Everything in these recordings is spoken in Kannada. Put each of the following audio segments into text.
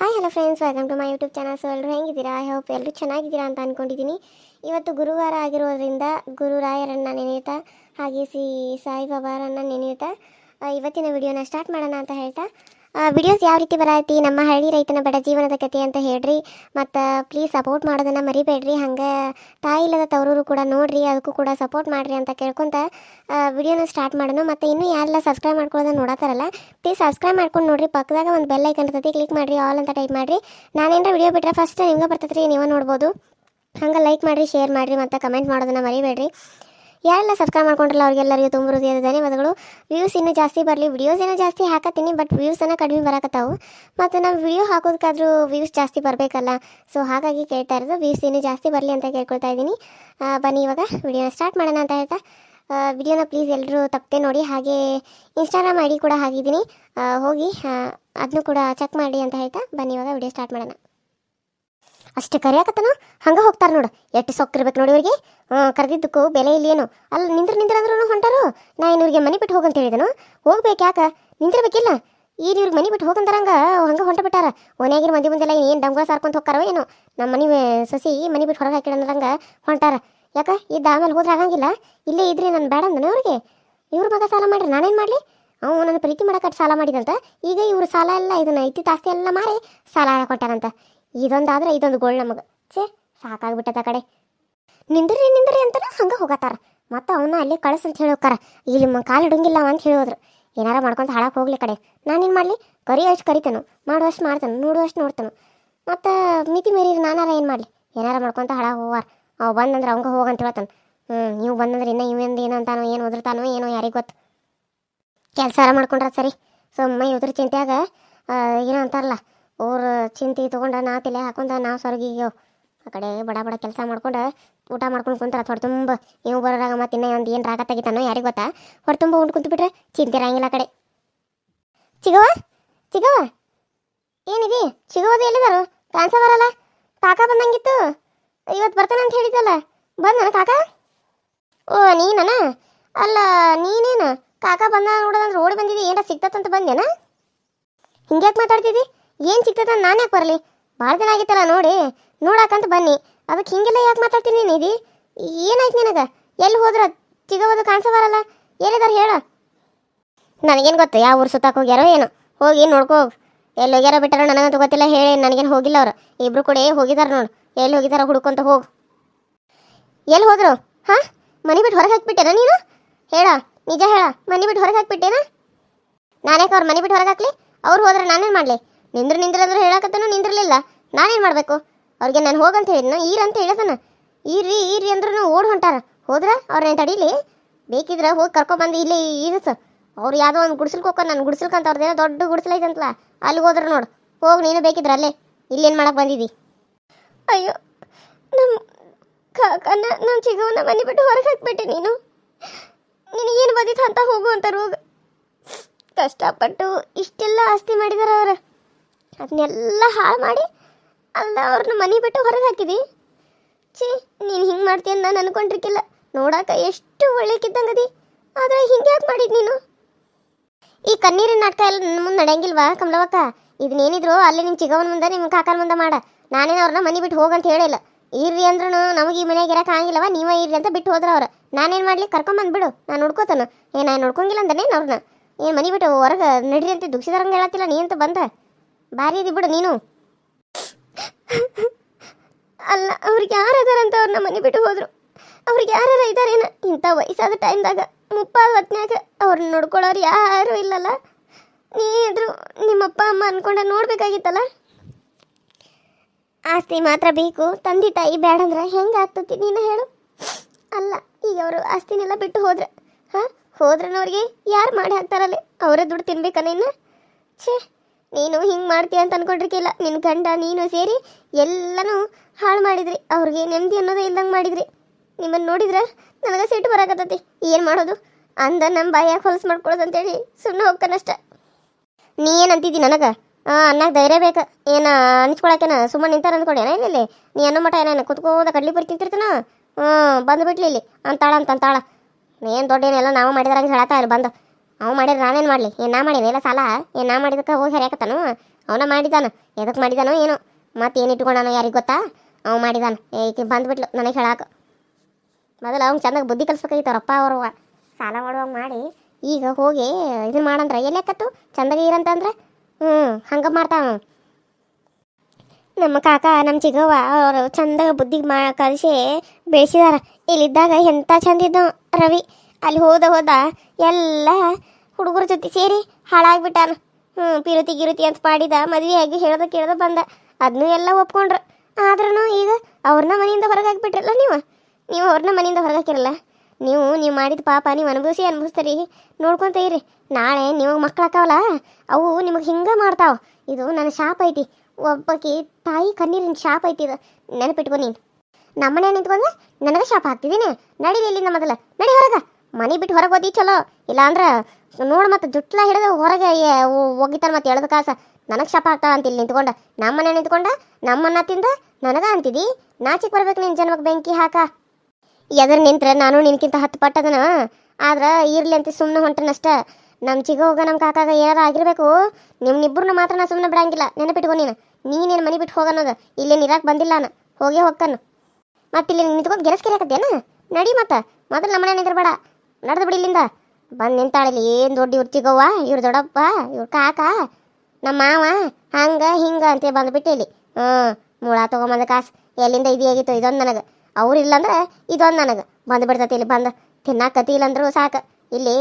Hi hello friends welcome to my YouTube channel so ಎಲ್ಲರೂ ಹೆಂಗಿದ್ದೀರಾ? ಐ ಹೋಪ್ ಎಲ್ಲರೂ ಚೆನ್ನಾಗಿದ್ದೀರಾ ಅಂತ ಅಂದ್ಕೊಂಡಿದ್ದೀನಿ ಇವತ್ತು ಗುರುವಾರ ಆಗಿರೋದ್ರಿಂದ ಗುರುರಾಯರನ್ನು ನೆನೆಯುತ್ತಾ, ಹಾಗೆ ಸಿ ಸಾಯಿಬಾಬಾರನ್ನು ನೆನೆಯುತ್ತಾ ಇವತ್ತಿನ ವಿಡಿಯೋನ ಸ್ಟಾರ್ಟ್ ಮಾಡೋಣ ಅಂತ ಹೇಳ್ತಾ ವಿಡಿಯೋಸ್ ಯಾವ ರೀತಿ ಬರತ್ತಿ ನಮ್ಮ ಹಳ್ಳಿ ರೈತನ ಬಡ ಜೀವನದ ಕತೆ ಅಂತ ಹೇಳ್ರಿ. ಮತ್ತು ಪ್ಲೀಸ್ ಸಪೋರ್ಟ್ ಮಾಡೋದನ್ನು ಮರಿಬೇಡ್ರಿ. ಹಂಗೆ ತಾಯಿ ಇಲ್ಲದ ತವರೂರು ಕೂಡ ನೋಡ್ರಿ, ಅದಕ್ಕೂ ಕೂಡ ಸಪೋರ್ಟ್ ಮಾಡಿರಿ ಅಂತ ಕೇಳ್ಕೊಂತ ವಿಡಿಯೋನ ಸ್ಟಾರ್ಟ್ ಮಾಡೋಣ. ಮತ್ತು ಇನ್ನೂ ಯಾರೆಲ್ಲ ಸಬ್ಸ್ಕ್ರೈಬ್ ಮಾಡ್ಕೊಳ್ಳೋದನ್ನ ನೋಡತ್ತಾರಲ್ಲ ಪ್ಲೀಸ್ ಸಬ್ಸ್ಕ್ರೈಬ್ ಮಾಡ್ಕೊಂಡು ನೋಡ್ರಿ. ಪಕ್ಕದಾಗ ಒಂದು ಬೆಲ್ ಐಕನ್ ಇರ್ತೈತಿ ಕ್ಲಿಕ್ ಮಾಡಿರಿ ಆಲ್ ಅಂತ ಟೈಪ್ ಮಾಡಿರಿ. ನಾನೇನಾರ ವಿಡಿಯೋ ಬಿಟ್ಟರೆ ಫಸ್ಟ್ ನಿಮ್ಗೆ ಬರ್ತದ್ರಿ ನೀವು ನೋಡ್ಬೋದು. ಹಂಗೆ ಲೈಕ್ ಮಾಡಿರಿ ಶೇರ್ ಮಾಡಿರಿ, ಮತ್ತು ಕಮೆಂಟ್ ಮಾಡೋದನ್ನ ಮರಿಬೇಡ್ರಿ. ಯಾರೆಲ್ಲ ಸಬ್ಸ್ಕ್ರೈಬ್ ಮಾಡ್ಕೊಂಡ್ರಲ್ಲ ಅವ್ರಿಗೆಲ್ಲರಿಗೂ ತುಂಬ ಹೃದಯದ ಧನ್ಯವಾದಗಳು. ವ್ಯೂಸ್ ಇನ್ನೂ ಜಾಸ್ತಿ ಬರಲಿ ವಿಡಿಯೋಸ್ ಏನೋ ಜಾಸ್ತಿ ಹಾಕತ್ತೀನಿ ಬಟ್ ವ್ಯೂಸನ್ನು ಕಡಿಮೆ ಬರಕತ್ತಾವು. ಮತ್ತು ನಾವು ವಿಡಿಯೋ ಹಾಕೋದಕ್ಕಾದ್ರೂ ವ್ಯೂಸ್ ಜಾಸ್ತಿ ಬರಬೇಕಲ್ಲ. ಸೊ ಹಾಗಾಗಿ ಕೇಳ್ತಾ ಇರೋದು ವ್ಯೂಸ್ ಇನ್ನೂ ಜಾಸ್ತಿ ಬರಲಿ ಅಂತ ಕೇಳ್ಕೊಳ್ತಾ ಇದ್ದೀನಿ. ಬನ್ನಿ ಇವಾಗ ವಿಡಿಯೋನ ಸ್ಟಾರ್ಟ್ ಮಾಡೋಣ ಅಂತ ಹೇಳ್ತಾ. ವಿಡಿಯೋನ ಪ್ಲೀಸ್ ಎಲ್ಲರೂ ತಪ್ಪದೆ ನೋಡಿ, ಹಾಗೆ ಇನ್ಸ್ಟಾಗ್ರಾಮ್ ಐ ಕೂಡ ಹಾಕಿದ್ದೀನಿ. ಹೋಗಿ ಅದನ್ನು ಕೂಡ ಚೆಕ್ ಮಾಡಿ ಅಂತ ಹೇಳ್ತಾ. ಬನ್ನಿ ಇವಾಗ ವಿಡಿಯೋ ಸ್ಟಾರ್ಟ್ ಮಾಡೋಣ. ಅಷ್ಟು ಕರಿಯಾಕತ್ತನ? ಹಂಗೆ ಹೋಗ್ತಾರೆ ನೋಡು. ಎಷ್ಟು ಸೊಕ್ಕಿರ್ಬೇಕು ನೋಡಿ ಇವ್ರಿಗೆ. ಕರೆದಿದ್ದಕ್ಕೂ ಬೆಲೆ ಇಲ್ಲೇನು ಅಲ್ಲಿ, ನಿಂದ್ರ ನಿಂದ್ರ ಅಂದ್ರೂ ಹೊಂಟಾರು. ನಾ ಏನು ಇವ್ರಿಗೆ ಮನೆ ಬಿಟ್ಟು ಹೋಗಂತ ಹೇಳಿದನು. ಹೋಗ್ಬೇಕು ಯಾಕೆ? ನಿಂದಿರ್ಬೇಕಿಲ್ಲ? ಈಗ ಇವ್ರಿಗೆ ಮನೆ ಬಿಟ್ಟು ಹೋಗಂತಾರಂಗ ಹಂಗೆ ಹೊಂಟ ಬಿಟ್ಟಾರ. ಓನ್ಯಾಗಿರ ಮಂದಿ ಮುಂದೆಲ್ಲ ಏನು ಡಂಗ ಸಾರ್ಕೊಂತ ಹೋಗ್ತಾರೋ ಏನೋ. ನಮ್ಮ ಮನೆ ಸಸಿ ಮನೆ ಬಿಟ್ಟು ಹೊರಗೆ ಹಾಕಿಡಂದ್ರಂಗ ಹೊಂಟಾರ. ಯಾಕೆ? ಇದ್ದ ಆಮೇಲೆ ಹೋದ್ರೆ ಆಗಂಗಿಲ್ಲ. ಇಲ್ಲೇ ಇದ್ರಿ ನಾನು ಬೇಡ ಅಂದನ ಅವ್ರಿಗೆ. ಇವ್ರ ಮಗ ಸಾಲ ಮಾಡ್ರಿ, ನಾನೇನು ಮಾಡಲಿ? ಅವನು ನನ್ನ ಪ್ರೀತಿ ಮಾಡಕ್ಕೆ ಸಾಲ ಮಾಡಿದಂತ. ಈಗ ಇವರು ಸಾಲ ಎಲ್ಲ ಇದನ್ನ ಐತಿ ಆಸ್ತಿ ಎಲ್ಲ ಮಾರಿ ಸಾಲ ಕೊಟ್ಟಾರಂತ. ಇದೊಂದಾದ್ರೆ ಇದೊಂದು ಗೋಳ್ ನಮಗೆ. ಛೇ, ಸಾಕಾಗ್ಬಿಟ್ಟದ ಕಡೆ. ನಿಂದ್ರಿ ನಿಂದ್ರಿ ಅಂತಾನೆ ಹಂಗೆ ಹೋಗತ್ತಾರ. ಮತ್ತು ಅವನ್ನ ಅಲ್ಲಿ ಕಳಿಸ್ ಅಂತ ಹೇಳಿ ಹೋಗ್ತಾರ ಇಲ್ಲಿ ಕಾಲು ಹಿಡಂಗಿಲ್ಲ ಅಂತ ಹೇಳೋದ್ರು. ಏನಾರ ಮಾಡ್ಕೊಂತ ಹಾಳಕ್ಕೆ ಹೋಗ್ಲಿ ಕಡೆ. ನಾನೇನು ಮಾಡಲಿ? ಕರಿಯೋಷ್ಟು ಕರಿತಾನು. ಮಾಡುವಷ್ಟು ಮಾಡ್ತಾನು. ನೋಡುವಷ್ಟು ನೋಡ್ತಾನು. ಮತ್ತು ಮಿತಿ ಮೀರಿ ನಾನಾರ ಏನು ಮಾಡಲಿ? ಏನಾರ ಮಾಡ್ಕೊಂತ ಹಾಳಾಗ ಹೋಗಾರ ಅವ್ ಬಂದಂದ್ರೆ ಅವಂಗ ಹೋಗಂತ ಹೇಳ್ತಾನೆ ಹ್ಞೂ ನೀವು ಬಂದಂದ್ರೆ ಇನ್ನೂ ಇವಂದು ಏನು ಅಂತಾನೋ, ಏನು ಒದರ್ತಾನೋ ಏನೋ ಯಾರಿಗೆ ಗೊತ್ತು. ಕೆಲಸ ಮಾಡ್ಕೊಂಡ್ರೆ ಸರಿ. ಸುಮ್ಮ ಇದ್ರ ಚಿಂತೆಯಾಗ ಏನೋ ಅಂತಾರಲ್ಲ. ಅವ್ರ ಚಿಂತೆ ತೊಗೊಂಡ ನಾ ತಲೆ ಹಾಕೊಂಡ ನಾವು ಸ್ವರ್ಗಿಗೆ ಆ ಕಡೆ ಬಡ ಬಡ ಕೆಲಸ ಮಾಡ್ಕೊಂಡು ಊಟ ಮಾಡ್ಕೊಂಡು ಕುಂತಾರ ಹೊಟ್ಟೆ ತುಂಬ ನೀವು ಬರೋರಾಗ ಮತ್ತೆ ಇನ್ನೂ ಒಂದು ಏನು ರಾಗ ತೆಗಿತಾನೋ ಯಾರಿಗೆ ಗೊತ್ತಾ? ಹೊರ ತುಂಬ ಉಂಡು ಕುಂತು ಬಿಟ್ರೆ ಚಿಂತೆ ಇರಂಗಿಲ್ಲ ಆ ಕಡೆ. ಚಿಗವ ಚಿಗವ ಏನಿದೆ? ಚಿಗವದು ಎಲ್ಲಿದಾರು? ಕಾಣಿಸ ಬರಲ್ಲ? ಕಾಕ ಬಂದಂಗಿತ್ತು? ಇವತ್ತು ಬರ್ತಾನೆ ಅಂತ ಹೇಳಿದ್ದಲ್ಲ ಬಂದನ ಕಾಕ? ಓ ನೀನಾ ಅಲ್ಲ, ನೀನೇನು? ಕಾಕ ಬಂದ ನೋಡೋದಂದ್ರೆ ಓಡಿ ಬಂದಿದ್ದಿ ಏನಾರ ಸಿಗ್ತತ್ತಂತ ಬಂದೇನಾ ಹಿಂಗ್ಯಾಕೆ ಮಾತಾಡ್ತಿದ್ದಿ ಏನು ಸಿಗ್ತದ ನಾನು ಬರಲಿ? ಭಾಳ ದಿನ ಆಗಿತ್ತಲ್ಲ ನೋಡಿ. ನೋಡಾಕಂತ ಬನ್ನಿ. ಅದಕ್ಕೆ ಹಿಂಗೆಲ್ಲ ಯಾಕೆ ಮಾತಾಡ್ತೀನಿ ನಿಧಿ? ಏನಾಯ್ತು ನಿನಗೆ? ಎಲ್ಲಿ ಹೋದ್ರ? ಸಿಗೋದು ಕಾಣಿಸ ಬರಲ್ಲ. ಏನಿದಾರ ಹೇಳ. ನನಗೇನು ಗೊತ್ತು, ಯಾವ ಊರು ಸುತ್ತಾಕ ಹೋಗ್ಯಾರೋ ಏನೋ. ಹೋಗಿ ನೋಡ್ಕೋ. ಎಲ್ಲಿ ಹೋಗ್ಯಾರ ಬಿಟ್ಟಾರೋ ನನಗಂತೂ ಗೊತ್ತಿಲ್ಲ. ಹೇಳಿ, ನನಗೇನು ಹೋಗಿಲ್ಲ ಅವ್ರು. ಇಬ್ರು ಕೂಡ ಹೋಗಿದಾರ ನೋಡು. ಎಲ್ಲಿ ಹೋಗಿದಾರ ಹುಡ್ಕೊಂತ ಹೋಗು. ಎಲ್ಲಿ ಹೋದ್ರು? ಹಾ? ಮನೆ ಬಿಟ್ಟು ಹೊರಗೆ ಹಾಕ್ಬಿಟ್ಟೇನ ನೀನು? ಹೇಳ. ನಿಜ ಹೇಳ. ಮನೆ ಬಿಟ್ಟು ಹೊರಗೆ ಹಾಕ್ಬಿಟ್ಟೇನ? ನಾನೇಕ ಅವ್ರ ಮನೆ ಬಿಟ್ಟು ಹೊರಗೆ ಹಾಕ್ಲಿ? ಅವ್ರು ಹೋದ್ರೆ ನಾನೇನು ಮಾಡಲಿ? ನಿಂದ್ರು ನಿಂದ್ರಂದ್ರೆ ಹೇಳಕತ್ತನು ನಿಂದ್ರಲಿಲ್ಲ. ನಾನೇನು ಮಾಡಬೇಕು? ಅವ್ರಿಗೆ ನಾನು ಹೋಗಂತ ಹೇಳಿದ್ನ ಈರ್ ಅಂತ ಹೇಳಿದನ. ಈರ್ರಿ ಈರ್ರಿ ಅಂದ್ರೂ ಓಡ್ ಹೊಂಟಾರ. ಹೋದ್ರ ಅವ್ರನ್ನ ತಡೀಲಿ? ಬೇಕಿದ್ರೆ ಹೋಗಿ ಕರ್ಕೊಬಂದು ಇಲ್ಲಿ ಸರ್ ಅವ್ರು ಯಾವುದೋ ಒಂದು ಗುಡ್ಸಲ್కి ಹೋಗ್ಕೊಂಡು ನಾನು ಗುಡ್ಸಲ್ಕಂತ ಅವ್ರದ್ದೇನೋ ದೊಡ್ಡ ಗುಡ್ಸಲ್ ಐತಂತಲ್ಲ ಅಲ್ಲಿಗೆ ಹೋದ್ರೆ ನೋಡು. ಹೋಗಿ ನೀನು ಬೇಕಿದ್ರೆ ಅಲ್ಲೇ. ಇಲ್ಲೇನು ಮಾಡಕ್ಕೆ ಬಂದಿದ್ದಿ ಅಯ್ಯೋ ನಮ್ಮ ಕಾಕನ ನಮ್ಮ ಚಿಗವನ್ನ ಮನೆ ಬಿಟ್ಟು ಹೊರಗೆ ಹಾಕ್ಬಿಟ್ಟೆ ನೀನು. ನಿನಗೇನು ಬಂದಿತ್ತು ಅಂತ ಹೋಗು ಅಂತ ರೋಗ. ಕಷ್ಟಪಟ್ಟು ಇಷ್ಟೆಲ್ಲ ಆಸ್ತಿ ಮಾಡಿದಾರ ಅವ್ರ. ಅದನ್ನೆಲ್ಲ ಹಾಳು ಮಾಡಿ ಅಲ್ಲ ಅವ್ರನ್ನ ಮನೆ ಬಿಟ್ಟು ಹೊರಗೆ ಹಾಕಿದಿ? ಛೀ, ನೀನು ಹಿಂಗೆ ಮಾಡ್ತೀಯ ನಾನು ಅನ್ಕೊಂಡಿರ್ಕಿಲ್ಲ. ನೋಡಾಕ ಎಷ್ಟು ಒಳ್ಳೆಕಿದ್ದಂಗದಿ. ಆದ್ರೆ ಹಿಂಗೆ ಯಾಕೆ ಮಾಡಿದ್ ನೀನು? ಈ ಕಣ್ಣೀರಿನ ನಾಟಕ ಎಲ್ಲ ನನ್ನ ಮುಂದೆ ನಡೆಯಂಗಿಲ್ವಾ ಕಮಲವಕ್ಕ ಇದನ್ನೇನಿದ್ರು ಅಲ್ಲಿ ನಿಮ್ಮ ಚಿಗವನ ಮುಂದೆ ನಿಮ್ಮ ಕಾಕನ ಮುಂದೆ ಮಾಡ. ನಾನೇನು ಅವ್ರನ್ನ ಮನೆ ಬಿಟ್ಟು ಹೋಗಂತ ಹೇಳಿಲ್ಲ. ಇರ್ರಿ ಅಂದ್ರೂ ನಮಗೆ ಈ ಮನೆಯಾಗ ಇರಕ್ಕೆ ಆಗಿಲ್ಲವ ನೀವೇ ಇರ್ರಿ ಅಂತ ಬಿಟ್ಟು ಹೋದ್ರ ಅವ್ರು. ನಾನೇನು ಮಾಡಲಿ? ಕರ್ಕೊಂಬಂದ್ಬಿಡು ನಾನು ನೋಡ್ಕೋತಾನ. ಏ, ನಾನು ನೋಡ್ಕೊಂಗಿಲ್ಲ ಅಂದನೇನು ಅವ್ರನ್ನ ಏನು ಮನೆ ಬಿಟ್ಟು ಹೊರಗೆ ನಡ್ರಿ ಅಂತ ದುಃಖಿಸಿದಾರಂಗೆ ಹೇಳತ್ತಿಲ್ಲ, ನೀ ಅಂತ ಬಂದ? ಭಾರಿ ಇದಿ ಬಿಡು ನೀನು. ಅಲ್ಲ, ಅವ್ರಿಗೆ ಯಾರು ಅದಾರಂತ ಅವ್ರನ್ನ ಮನೆ ಬಿಟ್ಟು ಹೋದ್ರು. ಅವ್ರಿಗೆ ಯಾರು ಇದಾರೇನ ಇಂಥ ವಯಸ್ಸಾದ ಟೈಮ್ದಾಗ ಮುಪ್ಪಾದ ಹೊತ್ನ್ಯಾಗ ಅವ್ರನ್ನ ನೋಡ್ಕೊಳ್ಳೋರು ಯಾರೂ ಇಲ್ಲಲ್ಲ? ನೀ ನಿಮ್ಮ ನಿಮ್ಮಪ್ಪ, ಅಮ್ಮ ಅನ್ಕೊಂಡ ನೋಡ್ಬೇಕಾಗಿತ್ತಲ್ಲ? ಆಸ್ತಿ ಮಾತ್ರ ಬೇಕು, ತಂದೆ ತಾಯಿ ಬೇಡಂದ್ರೆ ಹೆಂಗೆ ಆಗ್ತತಿ ನೀನು ಹೇಳು? ಅಲ್ಲ, ಈಗ ಅವರು ಆಸ್ತಿನೆಲ್ಲ ಬಿಟ್ಟು ಹೋದ್ರೆ, ಹಾಂ? ಹೋದ್ರನವ್ರಿಗೆ ಯಾರು ಮಾಡಿ ಹಾಕ್ತಾರಲ್ಲ ಅವರೇ ದುಡ್ಡು ತಿನ್ಬೇಕನ ಇನ್ನು? ಛೇ ನೀನು ಹಿಂಗೆ ಮಾಡ್ತೀಯ ಅಂತ ಅನ್ಕೊಂಡಿರ್ಕಿಲ್ಲ. ನಿನ್ನ ಗಂಡ, ನೀನು ಸೇರಿ ಎಲ್ಲನೂ ಹಾಳು ಮಾಡಿದ್ರಿ. ಅವ್ರಿಗೆ ನೆಮ್ಮದಿ ಅನ್ನೋದೇ ಇಲ್ದಂಗೆ ಮಾಡಿದ್ರಿ. ನಿಮ್ಮನ್ನು ನೋಡಿದ್ರೆ ನನಗೆ ಸಿಟ್ಟು ಬರಕತ್ತೈತಿ. ಏನು ಮಾಡೋದು? ಅಂದ ನಮ್ಮ ಬಾಯಾಗ ಹೊಲಸು ಮಾಡ್ಕೊಳ್ಳೋದು ಅಂತೇಳಿ ಸುಮ್ಮನೆ ಹೋಗ್ಕನಷ್ಟ ನೀ ಏನು ಅಂತಿದ್ದಿ ನನಗೆ? ಅನ್ನಕ್ಕೆ ಧೈರ್ಯ ಬೇಕು. ಏನು ಅನ್ಸ್ಕೊಳಕೇನ ಸುಮ್ಮನೆ ನಿಂತಾರ ಅಂದ್ಕೊಂಡೇನ ಇಲ್ಲಿ ನೀ ಅನ್ನೋ ಮಟ ಏನೇನು ಕುತ್ಕೋದ ಕಡ್ಲಿ ಬರ್ತಿ ತಿಂತಿರ್ತಾನ? ಹ್ಞೂ ಬಂದುಬಿಟ್ಲಿ ಇಲ್ಲಿ. ಅಂತಾಳ ಅಂತ ಅಂತಾಳ. ಏನು ದೊಡ್ಡ ಏನೆಲ್ಲ ನಾವು ಮಾಡಿದಾರಂಗೆ ಹೇಳತ್ತ ಇಲ್ಲಿ ಬಂದು. ಅವ ಮಾಡಿದ್ರೆ ನಾನೇನು ಮಾಡಲಿ? ಏನು ನಾ ಮಾಡಿದ್ದೆ ಎಲ್ಲ ಸಾಲ? ಏನು ನಾ ಮಾಡಿದಕ್ಕೆ ಹೋಗಿ ಹರಿಯಾಕತ್ತಾನು ಅವನ ಮಾಡಿದಾನ. ಎದಕ್ಕೆ ಮಾಡಿದಾನೋ ಏನೋ? ಮತ್ತೆ ಏನು ಇಟ್ಕೊಂಡಾನೋ ಯಾರಿಗೆ ಗೊತ್ತಾ? ಅವ ಮಾಡಿದಾನ. ಈಕೆ ಬಂದ್ಬಿಟ್ಲು ನನಗೆ ಹೇಳಾಕ. ಮೊದಲು ಅವ್ನು ಚಂದಾಗ ಬುದ್ಧಿ ಕಲಿಸ್ಬೇಕಾಗಿತ್ತು ಅವ್ರಪ್ಪ ಅವರು ಸಾಲ ಮಾಡುವಾಗ ಮಾಡಿ. ಈಗ ಹೋಗಿ ಇದನ್ನ ಮಾಡಂದ್ರೆ ಎಲ್ಲಕ್ಕತ್ತು ಚಂದಾಗಿ ಇರಂತಂದ್ರೆ ಹ್ಞೂ ಹಂಗೆ ಮಾಡ್ತಾವ ನಮ್ಮ ಕಾಕ, ನಮ್ಮ ಚಿಗವ್ವ ಅವರು ಚಂದಾಗ ಬುದ್ಧಿಗೆ ಮಾ ಕಲಿಸಿ ಬೆಳೆಸಿದಾರ. ಇಲ್ಲಿದ್ದಾಗ ಎಂಥ ಚಂದ ಇದ್ದ ರವಿ. ಅಲ್ಲಿ ಹೋದ ಹೋದ ಎಲ್ಲ ಹುಡುಗರ ಜೊತೆ ಸೇರಿ ಹಾಳಾಗ್ಬಿಟ್ಟಾನ. ಹ್ಞೂ ಪಿರುತಿ ಗಿರುತಿ ಅಂತ ಮಾಡಿದ ಮದುವೆ ಆಗಿ ಹೇಳ್ದ ಕೇಳ್ದ ಬಂದ. ಅದನ್ನೂ ಎಲ್ಲ ಒಪ್ಕೊಂಡ್ರು. ಆದ್ರೂ ಈಗ ಅವ್ರನ್ನ ಮನೆಯಿಂದ ಹೊರಗೆ ಹಾಕ್ಬಿಟ್ರಲ್ಲ ನೀವು? ನೀವು ಅವ್ರನ್ನ ಮನೆಯಿಂದ ಹೊರಗೆ ಹಾಕಿರಲ್ಲ ನೀವು ನೀವು ಮಾಡಿದ ಪಾಪ ನೀವು ಅನುಭವಿಸಿ ಅನುಭವಿಸ್ತೀರಿ. ನೋಡ್ಕೊಂತ ಇರಿ. ನಾಳೆ ನೀವು ಮಕ್ಕಳಾಕವಲ್ಲ ಅವು ನಿಮಗೆ ಹಿಂಗೆ ಮಾಡ್ತಾವ. ಇದು ನನ್ನ ಶಾಪ್ ಐತಿ. ಒಬ್ಬಕಿ ತಾಯಿ ಕಣ್ಣೀರಿನ ಶಾಪ್ ಐತಿ ಇದು. ನೆನಪಿಟ್ಕೊ ನೀನು. ನಮ್ಮನೆ ನಿಂತ್ಕೊಂಡು ನನಗೆ ಶಾಪ್ ಹಾಕ್ತಿದ್ದೀನಿ ನಡೀಲಿ ಇಲ್ಲಿಂದ ಮೊದಲ. ನಡಿ ಹೊರಗ. ಮನೆ ಬಿಟ್ಟು ಹೊರಗೆ ಓದಿ ಚಲೋ. ಇಲ್ಲಾಂದ್ರೆ ನೋಡಿ ಮತ್ತೆ ಜುಟ್ಲ ಹಿಡಿದು ಹೊರಗೆ ಹೋಗಿತಾನ ಮತ್ತೆ ಎಳ್ದ ಕಾಸ. ನನಗೆ ಶಾಪ ಆಗ್ತಾವ ಅಂತ ಇಲ್ಲಿ ನಿಂತ್ಕೊಂಡ. ನಮ್ಮನೆ ನಿಂತ್ಕೊಂಡ ನಮ್ಮನ್ನ ತಿಂದ ನನಗ ಅಂತಿದಿ. ನಾಚಿಕ್ ಬರ್ಬೇಕು ನಿನ್ನ ಜನ್ಮಕ್ಕೆ ಬೆಂಕಿ ಹಾಕ. ಎದ್ರ ನಿಂತ್ರೆ ನಾನು ನಿನ್ಕಿಂತ ಹತ್ತು ಪಟ್ಟದನ. ಆದ್ರೆ ಇರ್ಲಿ ಅಂತ ಸುಮ್ಮನೆ ಹೊಂಟನಷ್ಟ. ನಮ್ಮ ಚಿಗೋಗ ನಮ್ಮ ಕಾಕಾಗ ಏನಾರ ಆಗಿರ್ಬೇಕು. ನಿಮ್ಮನಿಬ್ಬರನ್ನ ಮಾತ್ರ ನಾ ಸುಮ್ಮನೆ ಬಿಡಂಗಿಲ್ಲ. ನೆನಪಿಟ್ಕೊ ನೀನು. ನೀನೇನು ಮನೆ ಬಿಟ್ಟು ಹೋಗನ್ನೋದು ಇಲ್ಲಿ ಇರಾಕ್ ಬಂದಿಲ್ಲ ನಾನು. ಹೋಗೇ ಹೋಗ್ತಾನು ಮತ್ತೆ ಇಲ್ಲಿ ನಿಂತ್ಕೊಂಡು ಗೆರಸ್ಕಿರಾಕತ್ತೇನ ನಡಿ ಮತ್ತೆ. ಮೊದಲು ನಮ್ಮನೆ ನಿಂದಿರ್ಬೇಡ. ನಡೆದು ಬಿಡಿ ಇಲ್ಲಿಂದ. ಬಂದು ನಿಂತಾಳಲ್ಲಿ ಏನು ದೊಡ್ಡ ಇವ್ರು ಚಿಗವ್ವ ಇವ್ರು ದೊಡ್ಡಪ್ಪ? ಇವ್ರು ಕಾಕ? ನಮ್ಮ ಮಾವ? ಹಂಗೆ, ಹಿಂಗೆ ಅಂತ ಬಂದ್ಬಿಟ್ಟು ಇಲ್ಲಿ. ಹ್ಞೂ, ಮೂಳ ತೊಗೊಂಬಂದ ಕಾಸು. ಎಲ್ಲಿಂದ ಇದು ಹೇಗಿತ್ತು? ಇದೊಂದು ನನಗೆ. ಅವ್ರು ಇಲ್ಲಂದ್ರೆ ಇದೊಂದು ನನಗೆ. ಬಂದು ಬಿಡ್ತೈತಿ ಇಲ್ಲಿ. ಬಂದು ತಿನ್ನಾಕ ಕತಿ ಇಲ್ಲಂದ್ರೂ ಸಾಕು. ಇಲ್ಲಿ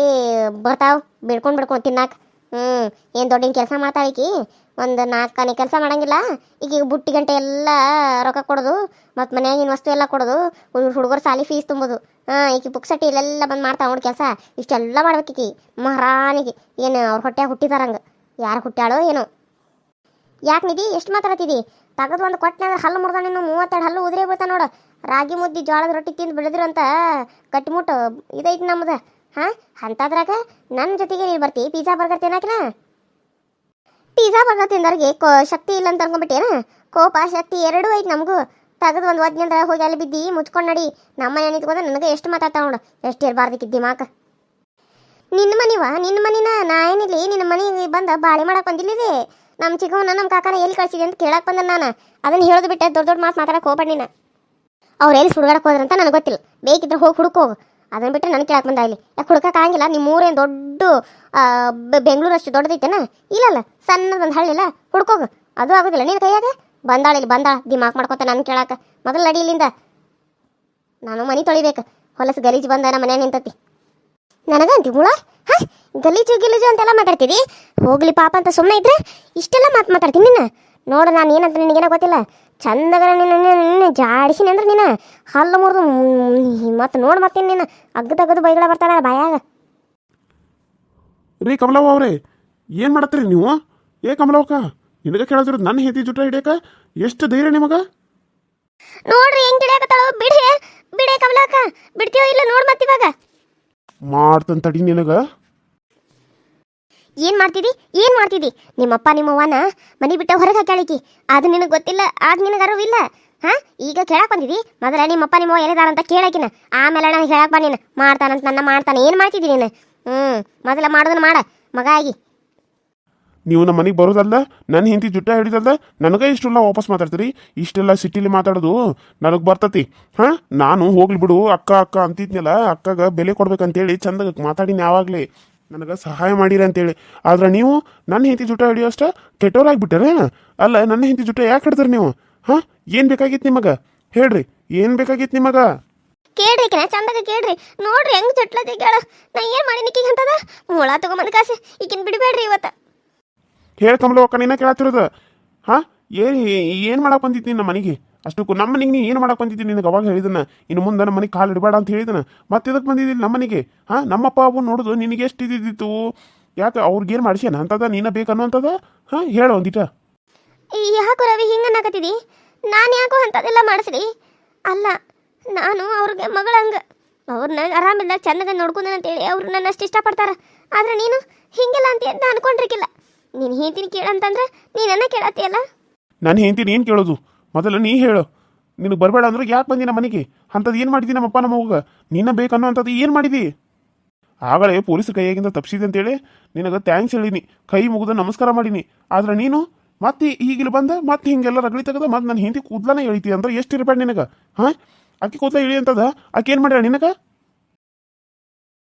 ಬರ್ತಾವ, ಬಿಡ್ಕೊಂಡು ಬಿಡ್ಕೊಂಡು ತಿನ್ನಾಕ. ಹ್ಞೂ, ಏನು ದೊಡ್ಡಿನ ಕೆಲಸ ಮಾಡ್ತಾಳಿಕಿ ಒಂದು ನಾಲ್ಕು ಕನೆ ಕೆಲಸ ಮಾಡಂಗಿಲ್ಲ. ಈಗ ಈಗ ಬುಟ್ಟಿ ಗಂಟೆ ಎಲ್ಲ ರೊಕ್ಕ ಕೊಡೋದು, ಮತ್ತು ಮನೆಯಾಗಿನ ವಸ್ತು ಎಲ್ಲ ಕೊಡೋದು ಹುಡುಗರು ಸಾಲಿ ಫೀಸ್ ತುಂಬೋದು. ಹಾಂ, ಈಕಿ ಪುಕ್ಸಟ್ಟಿ ಇಲ್ಲೆಲ್ಲ ಬಂದು ಮಾಡ್ತಾವೆ ನೋಡಿ ಕೆಲಸ. ಇಷ್ಟೆಲ್ಲ ಮಾಡ್ಬೇಕೀಕಿ ಮಹಾರಾಣಿಗೆ ಏನು ಅವ್ರ ಹೊಟ್ಟೆ ಹುಟ್ಟಿದಾರಂಗೆ ಯಾರು ಹುಟ್ಟ್ಯಾಳೋ ಏನೋ. ಯಾಕೆ ನಿಧಿ? ಎಷ್ಟು ಮಾತಾಡ್ತಿದಿ ತಗದು ಒಂದು ಅಂದ್ರೆ ಹಲ್ಲು ಮುರ್ದ ನಿನ್ನ. ಮೂವತ್ತೆರಡು ಹಲ್ಲು ಉದುರೇ ಬೀಳ್ತಾ ನೋಡು. ರಾಗಿ ಮುದ್ದಿ ಜೋಳದ ರೊಟ್ಟಿ ತಿಂದು ಬೆಳೆದಿರಂತ ಕಟ್ಟಿಮುಟ್ಟು ಇದೈತಿ ನಮ್ದು. ಹಾಂ ಅಂತಾದ್ರಾಗ ನನ್ನ ಜೊತೆಗೆ ನೀನು ಬರ್ತಿ. ಪಿಜ್ಜಾ ಬರ್ಗರ್ ತಿನ್ನಾಕಿನ ಪಿಜ್ಜಾ ಬರ್ಗರ್ ತಿಂದವ್ರಿಗೆ ಕೋ ಶಕ್ತಿ ಇಲ್ಲ ಅಂತ ಅನ್ಕೊಂಡ್ಬಿಟ್ಟೇನ ಕೋಪ, ಶಕ್ತಿ ಎರಡೂ ಐತಿ ನಮಗೂ. ತೆಗೆದು ಒಂದು ಒದ್ನಂದ್ರ ಹೋಗಿ ಅಲ್ಲಿ ಬಿದ್ದಿ, ಮುಚ್ಕೊಂಡು ನಡಿ. ನಮ್ಮ ಮನೆ ನಿಂತ್ಕೊಂಡ ನನಗೆ ಎಷ್ಟು ಮಾತಾಡ್ತಾವ ನೋಡು. ಎಷ್ಟು ಇರಬಾರ್ದಕ್ಕಿದ್ದಿ ಮಾಕ ನಿನ್ನ ಮನಿವ? ನಿನ್ನ ಮನಿನ? ನಾ ಏನಿಲ್ಲಿ. ನಿನ್ನ ಮನೆಗೆ ಬಂದ ಬಾಳೆ ಮಾಡಕ್ ಬಂದಿಲ್ಲಿದೆ ನಮ್ಮ ಚಿಕ್ಕವನ ನಮ್ಮ ಕಾಕನ ಎಲ್ಲಿ ಕಳ್ಸಿದೆ ಅಂತ ಕೇಳಕ್ ಬಂದ ನಾನು. ಅದನ್ನ ಹೇಳೋದು ಬಿಟ್ಟೆ ದೊಡ್ಡ ದೊಡ್ಡ ಮಾತು ಮಾತಾಡಕ್ಕೆ ಹೋಗ್ಬೇಡ ನೀನು. ಅವ್ರು ಎಲ್ಲಿ ಹುಡುಗಾಡಕ್ ಹೋದ್ರಂತ ನನಗೆ ಗೊತ್ತಿಲ್ಲ. ಬೇಕಿದ್ರೆ ಹೋಗಿ ಹುಡುಕೋಗು ಅದನ್ನ ಬಿಟ್ಟರೆ ನನಗೆ ಕೇಳಕ್ಕೆ ಬಂದ ಇಲ್ಲಿ. ಯಾಕೆ ಹುಡುಕಕ್ ಆಗಂಗಿಲ್ಲ ನಿಮ್ಮ ಊರೇನು ದೊಡ್ಡ ಬೆಂಗಳೂರು ಅಷ್ಟು ದೊಡ್ಡದೈತೆನ? ಇಲ್ಲಲ್ಲ, ಸಣ್ಣದ ಒಂದು ಹಳ್ಳಿಲ್ಲ, ಹುಡ್ಕೋಗು. ಅದು ಆಗೋದಿಲ್ಲ. ನೀನು ಕೈಯಾಗ? ಬಂದಾಳ ಇಲ್ಲಿ, ಬಂದಾಳ. ದಿಮಾಕ್ ಮಾಡ್ಕೊತ ನಾನು ಕೇಳಕ್ಕೆ ಮೊದಲು ನಡಿ ಇಲ್ಲಿಂದ. ನಾನು ಮನೆ ತೊಳಿಬೇಕು. ಹೊಲಸು ಗಲೀಜು ಬಂದ ನಮ್ಮ ಮನೆ ನಿಂತತಿ. ನನಗಂತಿ ಮುಳ ಹಾ? ಗಲೀಜು, ಗಿಲೀಜು ಅಂತೆಲ್ಲ ಮಾತಾಡ್ತಿದಿ? ಹೋಗ್ಲಿ ಪಾಪ ಅಂತ ಸುಮ್ಮನೆ ಇದ್ರೆ ಇಷ್ಟೆಲ್ಲ ಮಾತು ಮಾತಾಡ್ತೀನಿ ನಿನ್ನ. ನೋಡು, ನಾನು ಏನಂತ ನಿನಗೇನ ಗೊತ್ತಿಲ್ಲ. ಚಂದಗರ ನಿನ್ನ ನಿನ್ನ ಜಾಡಿಸಿನಿ ಅಂದ್ರೆ ನೀನು ಹಲ್ಲು ಮುರಿದು ಮತ್ತೆ ನೋಡಿ ಮತ್ತೆ ನೀನು ಅಗ್ಗ ತಗದು ಬೈಗಳ ಬರ್ತಾಳ ಬಾಯಾಗ. ರೀ ಕಮಲವ್ವ ಅವರೇ ಏನು ಮಾಡತ್ತೀರಿ ನೀವು? ಏ ಕಮಲವ್ಕ ನಿನಗೆ ಕೇಳಿದ್ರು ನನ್ನ ಹೆತಿ ಜುಟ್ಟ ಹಿಡಿಯಕ? ಎಷ್ಟು ಧೈರ್ಯ ನಿಮಗೆ? ನೋಡ್ರಿ ಹೆಂಗ್ ಹಿಡಿಯಕತ್ತಾಳು ಬಿಡಿ ಬಿಡಿ ಕಮಲಕ್ಕ ಬಿಡ್ತೀವ ಇಲ್ಲ ನೋಡ್ ಮತ್ತಿವಾಗ ಮಾಡ್ತಂತ ತಡಿ ನಿನಗ. ಏನ್ ಮಾಡ್ತಿದಿ? ಏನ್ ಮಾಡ್ತಿದಿ? ನಿಮ್ಮಪ್ಪ ನಿಮ್ಮವ್ವನ ಮನಿ ಬಿಟ್ಟ ಹೊರಗೆ ಹಾಕ್ಯಾಳಿಕಿ. ಅದು ನಿನಗೆ ಗೊತ್ತಿಲ್ಲ ಆದ್ ನಿನಗೆ ಅರಿವಿಲ್ಲ ಹಾ? ಈಗ ಕೇಳಕ್ ಬಂದಿದಿ? ಮೊದಲ ನಿಮ್ಮಪ್ಪ ನಿಮ್ಮವ್ವ ಎಲ್ಲಿದಾರಂತ ಕೇಳಕಿನ. ಆಮೇಲೆ ನಾನು ಹೇಳಕ್ ಬಾ ನೀನು. ಮಾಡ್ತಾನಂತ ನನ್ನ ಮಾಡ್ತಾನೆ. ಏನ್ ಮಾಡ್ತಿದಿ ನೀನು? ಹ್ಮ್, ಮೊದಲ ಮಾಡೋದನ್ನ ಮಾಡ. ಮಗ ಆಗಿ. ನೀವು ನಮ್ಮ ಮನೆಗೆ ಬರೋದಲ್ಲ ನನ್ನ ಹಿಂದಿ ಜುಟ್ಟ ಹಿಡಿದಲ್ಲ ನನಗೆ ಇಷ್ಟೆಲ್ಲ ವಾಪಸ್ ಮಾತಾಡ್ತೀರಿ? ಇಷ್ಟೆಲ್ಲ ಸಿಟಿಲಿ ಮಾತಾಡೋದು ನನಗೆ ಬರ್ತತಿ. ಹಾಂ? ನಾನು ಹೋಗ್ಲಿ ಬಿಡು, ಅಕ್ಕ ಅಕ್ಕ ಅಂತಿದ್ನಲ್ಲ, ಅಕ್ಕಗ ಬೆಲೆ ಕೊಡ್ಬೇಕಂತೇಳಿ ಚಂದಾಗ ಮಾತಾಡಿನಿ ಯಾವಾಗಲೇ. ನನಗೆ ಸಹಾಯ ಮಾಡಿರಿ ಅಂತೇಳಿ. ಆದ್ರೆ ನೀವು ನನ್ನ ಹೆಂಡತಿ ಜುಟ್ಟ ಹಿಡಿಯೋಷ್ಟ ಕೆಟ್ಟೋರಾಗ್ಬಿಟ್ಟಾರೆ ಅಲ್ಲ ನನ್ನ ಹೆಂಡತಿ ಜುಟ್ಟ ಯಾಕೆ ಹಿಡ್ತೀರಿ ನೀವು? ಹಾಂ? ಏನು ಬೇಕಾಗಿತ್ತು ನಿಮಗೆ? ಹೇಳ್ರಿ ಏನು ಬೇಕಾಗಿತ್ತು ನಿಮಗೆ? ಕೇಳ್ರಿ ಕಣ ಚಂದಾಗ ಕೇಳ್ರಿ. ನೋಡ್ರಿ ಹೆಂಗ್ ಚಟ್ಲ ಕೇಳ. ನಾ ಏನ್ ಮಾಡಿ ನಿಕ್ಕಿಗೆ ಅಂತದ? ಮುಳ ತಗೊಂಬಂದ್ ಕಾಸೆ ಈಗಿನ ಬಿಡಬೇಡ್ರಿ ಇವತ್ತ. ಹೇಳಿ ಒಕ್ಕ ನಿನ್ನ ಕೇಳತ್ತಿರೋದು. ಹಾ? ಏನು ಏನ್ ಮಾಡಕ್ ಬಂದಿದ್ದೀನಿ ನಮ್ಮ ಮನೆಗೆ? ಅಷ್ಟಕ್ಕೂ ನಮ್ಮ ಮನೆಗೆ ನೀ ಏನು ಮಾಡಕ್ಕೆ ಬಂದಿದ್ದೀನಿ ನಿನಗೆ? ಅವಾಗ ಹೇಳಿದನ ಇನ್ನು ಮುಂದೆ ನಮ್ಮ ಮನೆಗೆ ಕಾಲು ಇಡಬೇಡ ಅಂತ ಹೇಳಿದನ ಮತ್ತೆ ಇದಕ್ಕೆ ಬಂದಿದ್ದೀನಿ ನಮ್ಮ ಮನೆಗೆ? ಹಾಂ ನಮ್ಮಪ್ಪ ಅವು ನೋಡೋದು ನಿನಗೆ ಎಷ್ಟು ಇದ್ದಿದ್ದಿತ್ತು ಯಾಕೆ ಅವ್ರಿಗೇನು ಮಾಡಿಸ್ಯಾನ? ಅಂತದ ನೀನ ಬೇಕನ್ನುವಂಥದ ಹಾಂ ಹೇಳು ಒಂದಿಟ. ಯಾಕೋ ರವಿ ಹಿಂಗೆ ಹಿಂಗನ್ನಾಕತ್ತಿದಿ ನಾನು ಯಾಕೋ ಅಂಥದ್ದೆಲ್ಲ ಮಾಡಿಸ್ರಿ ಅಲ್ಲ ನಾನು ಅವ್ರಿಗೆ ಮಗಳಂಗ ಅವ್ರನ್ನ ಆರಾಮಿಲ್ಲ ಚೆನ್ನಾಗಿ ನೋಡ್ಕೊಂಡೇನಂತೇಳಿ ಅವ್ರು ನನ್ನ ಅಷ್ಟು ಇಷ್ಟಪಡ್ತಾರೆ. ಆದ್ರೆ ನೀನು ಹಿಂಗೆಲ್ಲ ಅಂತ ಅಂತ ಅನ್ಕೊಂಡಿರ್ಕಿಲ್ಲ. ನೀನು ಹೇಳ್ತೀನಿ ಕೇಳಂತಂದ್ರೆ ನೀನನ್ನ ಕೇಳತ್ತೀಯಲ್ಲ? ನಾನು ಹೇಳ್ತೀನಿ ಏನು ಕೇಳೋದು? ಮೊದಲು ನೀ ಹೇಳು. ನಿನಗೆ ಬರಬೇಡ ಅಂದ್ರೆ ಯಾಕೆ ಬಂದಿ ನಮ್ಮ ಮನೆಗೆ? ಅಂಥದ್ದು ಏನು ಮಾಡಿದಿ ನಮ್ಮಪ್ಪ ನಮ್ಮ ಹೋಗ ನೀನ ಬೇಕನ್ನುವಂಥದ್ದು ಏನು ಮಾಡಿದಿ? ಆಗಲೇ ಪೊಲೀಸ್ ಕೈಯಾಗಿಂದ ತಪ್ಪಿಸಿದೆ ಅಂತೇಳಿ ನಿನಗೆ ಥ್ಯಾಂಕ್ಸ್ ಹೇಳಿನಿ. ಕೈ ಮುಗಿದು ನಮಸ್ಕಾರ ಮಾಡೀನಿ. ಆದ್ರೆ ನೀನು ಮತ್ತೆ ಈಗಿಲ್ಲಿ ಬಂದ ಮತ್ತೆ ಹಿಂಗೆಲ್ಲ ರಗಳಿ ತೆಗೆದ ಮತ್ತೆ ನನ್ನ ಹಿಂದಿ ಕೂದ್ಲನೇ ಎಳಿತಿ ಅಂದ್ರೆ ಎಷ್ಟು ಇರಬೇಡ ನಿನಗೆ? ಹಾಂ? ಅಕ್ಕಿ ಕೂದಲ ಇಳಿ ಅಂತದ ಆಕೆ ಏನು ಮಾಡ್ಯಾಳ ನಿನಗೆ?